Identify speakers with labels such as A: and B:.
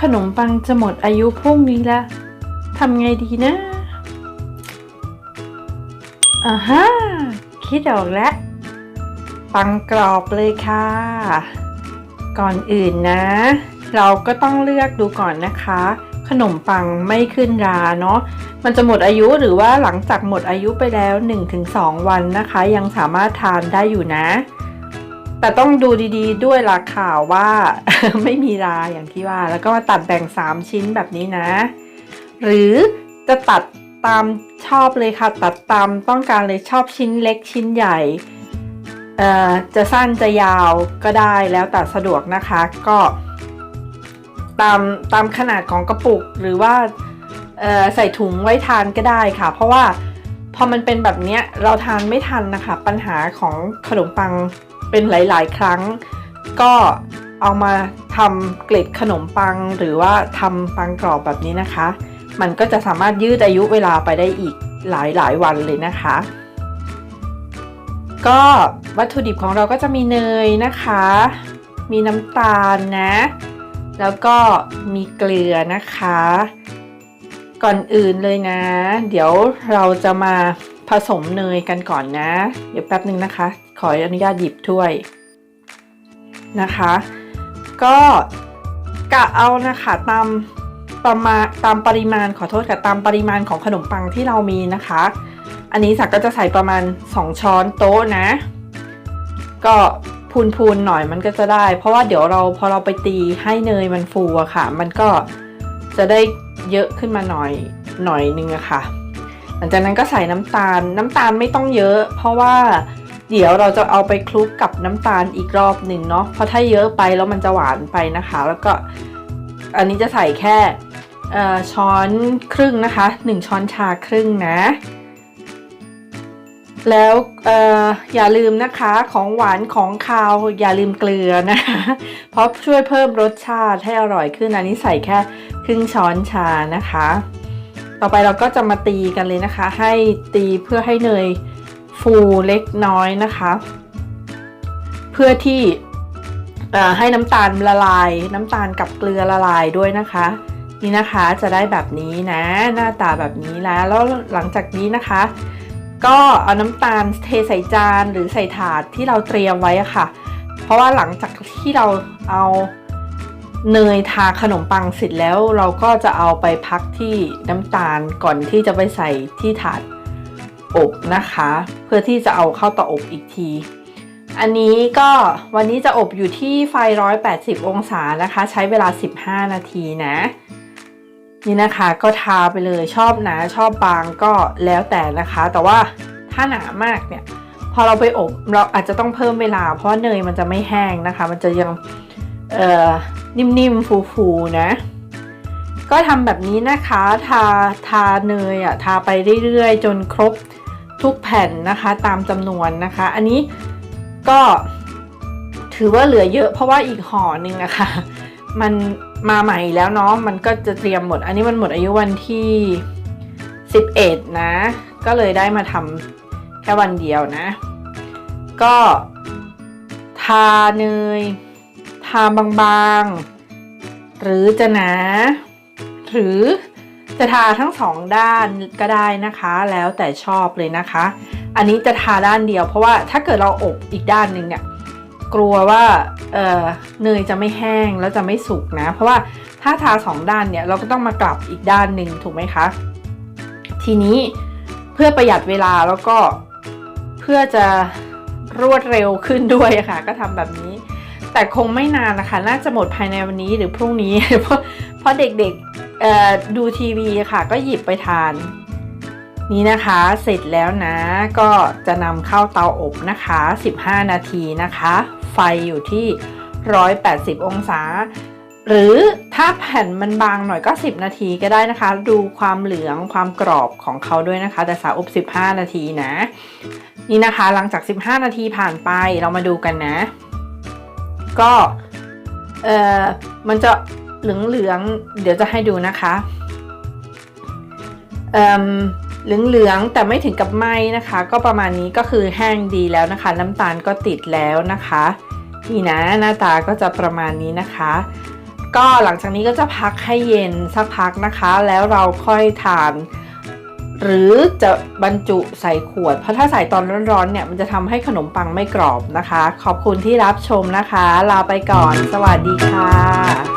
A: ขนมปังจะหมดอายุพรุ่งนี้แล้วทำไงดีนะอ่าฮะคิดออกแล้ว ปังกรอบเลยค่ะ ก่อนอื่นนะ เราก็ต้องเลือกดูก่อนนะคะ ขนมปังไม่ขึ้นราเนาะมันจะหมดอายุหรือว่าหลังจากหมดอายุไปแล้ว 1-2 วันนะคะ ยังสามารถทานได้อยู่นะ แต่ต้องดูดีๆ ด้วยราข่าวว่า ไม่มีราอย่างที่ว่า แล้วก็มาตัดแบ่ง 3 ชิ้นแบบนี้นะ หรือจะตัดตามชอบเลยค่ะ ตัดตามต้องการเลยชอบชิ้นเล็กชิ้นใหญ่จะสั้นจะยาวก็ได้แล้วแต่สะดวกนะคะก็ตามตามขนาดของกระปุกหรือว่าใส่ถุงไว้ทานก็ได้ค่ะ เพราะว่าพอมันเป็นแบบเนี้ยเราทานไม่ทันนะคะ ปัญหาของขนมปัง เป็นหลายๆ ครั้ง ก็เอามาทำเกล็ดขนมปัง หรือว่าทำปังกรอบแบบนี้นะคะ มันก็จะสามารถยืดอายุเวลาไปได้อีกหลายหลายๆ วันเลยนะคะ ก็วัตถุดิบของเราก็จะมีเนยนะคะ มีน้ำตาลนะ แล้วก็มีเกลือนะคะ ก่อนอื่นเลยนะ เดี๋ยวเราจะมาผสมเนยกันก่อนนะ เดี๋ยวแป๊บหนึ่งนะคะ ขออนุญาตหยิบถ้วยนะคะ ก็กะเอานะคะตามประมาณตามปริมาณขอโทษค่ะตามปริมาณของขนมปังที่เรามีนะคะ อันนี้สักก็จะใส่ประมาณ 2 ช้อนโต๊ะนะ ก็พูนๆหน่อยมันก็จะได้ เพราะว่าเดี๋ยวเราพอเราไปตีให้เนยมันฟูอะค่ะ มันก็จะได้เยอะขึ้นมาหน่อยหน่อยนึงอะค่ะ หลังจากนั้นก็ใส่น้ำตาลน้ำตาลไม่ต้องเยอะ เพราะว่า เดี๋ยวเราจะเอาไปคลุกกับน้ำตาลอีกรอบหนึ่งเนาะเพราะถ้าเยอะไปแล้วมันจะหวานไปนะคะ แล้วก็อันนี้จะใส่แค่ช้อนครึ่งนะคะ 1 ช้อนชาครึ่งนะ แล้วอออย่าลืมนะคะของหวานของคาวอย่าลืมเกลือนะคะ เพราะช่วยเพิ่มรสชาติให้อร่อยขึ้นอันนี้ใส่แค่ครึ่งช้อนชานะคะ ต่อไปเราก็จะมาตีกันเลยนะคะ ให้ตีเพื่อให้เนย ฟูเล็กน้อยนะคะ เพื่อที่ให้น้ำตาลละลาย น้ำตาลกับเกลือละลายด้วยนะคะ นี่นะคะจะได้แบบนี้นะ หน้าตาแบบนี้แล้วแล้วหลังจากนี้นะคะ ก็เอาน้ำตาลเทใส่จานหรือใส่ถาดที่เราเตรียมไว้ค่ะ เพราะว่าหลังจากที่เราเอาเนยทาขนมปังเสร็จแล้วเราก็จะเอาไปพักที่น้ำตาลก่อนที่จะไปใส่ที่ถาด อบนะคะ เพื่อที่จะเอาเข้าเตาอบอีกที อันนี้ก็วันนี้จะอบอยู่ที่ไฟ 180 องศานะคะ ใช้เวลา 15 นาทีนะ นี่นะคะก็ทาไปเลยชอบหนาชอบบางก็แล้วแต่นะคะ แต่ว่าถ้าหนามากเนี่ยพอเราไปอบเราอาจจะต้องเพิ่มเวลา เพราะเนยมันจะไม่แห้งนะคะ มันจะยังเอ่อนิ่มๆฟูๆนะ ก็ทำแบบนี้นะคะ ทาทาเนยอะทาไปเรื่อยๆ จนครบ ทุกแผ่นนะคะตามจำนวนนะคะ อันนี้ก็ถือว่าเหลือเยอะเพราะว่าอีกห่อหนึ่งอะคะ มันมาใหม่แล้วเนาะมันก็จะเตรียมหมด อันนี้มันหมดอายุวันที่ 11 นะ ก็เลยได้มาทำแค่วันเดียวนะ ก็ทาเนย ทาบางๆ หรือจะหนา หรือ จะทาทั้งสองด้านก็ได้นะคะ แล้วแต่ชอบเลยนะคะ อันนี้จะทาด้านเดียว เพราะว่าถ้าเกิดเราอบอีกด้านหนึ่งเนี่ยกลัวว่าเอ่อเนยจะไม่แห้งแล้วจะไม่สุกนะ เพราะว่าถ้าทาสองด้านเนี่ยเราก็ต้องมากลับอีกด้านหนึ่งถูกไหมคะ ทีนี้เพื่อประหยัดเวลาแล้วก็เพื่อจะรวดเร็วขึ้นด้วยอะค่ะ ก็ทำแบบนี้ แต่คงไม่นานนะคะ น่าจะหมดภายในวันนี้หรือพรุ่งนี้เพราะเพราะเด็กๆเอ่อ ดูทีวีค่ะ ก็หยิบไปทาน นี่นะคะเสร็จแล้วนะ ก็จะนำเข้าเตาอบนะคะ 15 นาทีนะคะ ไฟอยู่ที่ 180 องศา หรือถ้าแผ่นมันบางหน่อยก็ 10 นาทีก็ได้นะคะ ดูความเหลืองความกรอบของเขาด้วยนะคะ แต่สาอบ 15 นาทีนะ นี่นะคะหลังจาก 15 นาทีผ่านไปเรามาดูกันนะ ก็เออมันจะ เหลืองๆเดี๋ยวจะให้ดูนะคะเอ่มเหลืองๆแต่ไม่ถึงกับไหม้นะคะ ก็ประมาณนี้ก็คือแห้งดีแล้วนะคะ น้ำตาลก็ติดแล้วนะคะนี่นะหน้าตาก็จะประมาณนี้นะคะ ก็หลังจากนี้ก็จะพักให้เย็นสักพักนะคะ แล้วเราค่อยทาน หรือจะบรรจุใส่ขวด เพราะถ้าใส่ตอนร้อนๆเนี่ยมันจะทำให้ขนมปังไม่กรอบนะคะ ขอบคุณที่รับชมนะคะ ลาไปก่อน สวัสดีค่ะ